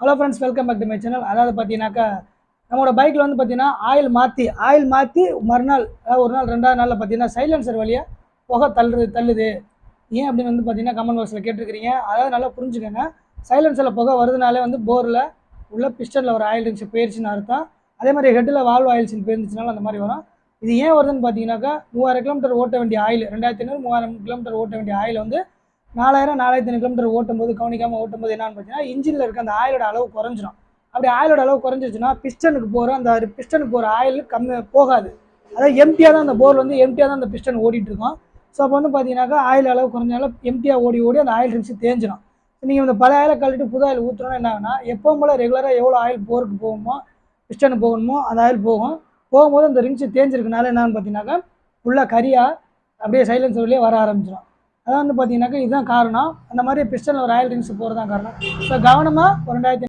Hello friends welcome back to my channel அதாவது பார்த்தீங்கன்னாக்கா நம்மளோட பைக்கில் வந்து பார்த்தீங்கன்னா ஆயில் மாற்றி ஆயில் மாற்றி மறுநாள் அதாவது ஒரு நாள் ரெண்டாவது நாளில் பார்த்தீங்கன்னா சைலன்சர் வழியாக புகை தள்ளுது தள்ளுது. ஏன் அப்படின்னு வந்து பார்த்தீங்கன்னா கமெண்ட் பாக்ஸில் கேட்டிருக்கிறீங்க. அதாவது நல்லா புரிஞ்சுக்கோங்க. சைலன்சரில் புகை வருதுனாலே வந்து போரில் உள்ள பிஸ்டனில் ஒரு ஆயில் இருந்துச்சு போயிருச்சுன்னு அர்த்தம். அதே மாதிரி ஹெட்டில் வால்வ் ஆயில்ஸ் போயிருந்துச்சுனாலும் அந்த மாதிரி வரும். இது ஏன் வருதுன்னு பார்த்தீங்கன்னாக்கா மூவாயிரம் கிலோமீட்டர் ஓட்ட வேண்டிய ஆயில் ரெண்டாயிரத்தி ஐநூறு மூவாயிரம் கிலோமீட்டர் ஓட்ட வேண்டிய ஆயில் வந்து நாலாயிரம் நாலாயிரத்தி ஐநூறு கிலோமீட்டர் ஓட்டும் போது கவனிக்காமல் ஓட்டும் போது என்னன்னு பார்த்தீங்கன்னா இன்ஜினில் இருக்க அந்த ஆயிலோட அளவு குறைஞ்சிடும் அப்படி ஆயிலோட அளவு குறைஞ்சிருச்சுன்னா பிஸ்டனுக்கு போகிற அந்த பிஸ்டனுக்கு போகிற ஆயில் கம்மி போகாது. அதாவது எம்டியாக தான் அந்த போர் வந்து எம்டியாக தான் அந்த பிஸ்டன் ஓடிட்டு இருக்கும். ஸோ அப்போ வந்து பார்த்தீங்கன்னாக்கா ஆயில் அளவு குறைஞ்சாலும் எம்டியாக ஓடி ஓடி அந்த ஆயில் ரிங்ஸ் தேஞ்சிடும் நீங்கள் இந்த பழைய ஆயிலை கழட்டிட்டு புது ஆயில் ஊற்றுறோன்னா என்ன ஆகுனா எப்பவும் போல் ரெகுலராக எவ்வளோ ஆயில் போருக்கு போகணுமோ பிஸ்டனுக்கு போகணுமோ அந்த ஆயில் போகும். போகும்போது அந்த ரிங்ஸ் தேஞ்சிருக்கனால என்னன்னு பார்த்தீங்கன்னாக்கா ஃபுல்லாக கரியாக அப்படியே சைலன்சர் வழியே வர ஆரம்பிச்சிடும் அதான் வந்து பார்த்தீங்கன்னாக்கா இதுதான் காரணம். அந்த மாதிரி பிஸ்டனில் ஒரு ரிங்ஸ் போகிறது தான் காரணம். ஸோ கவனமாக ஒரு ரெண்டாயிரத்தி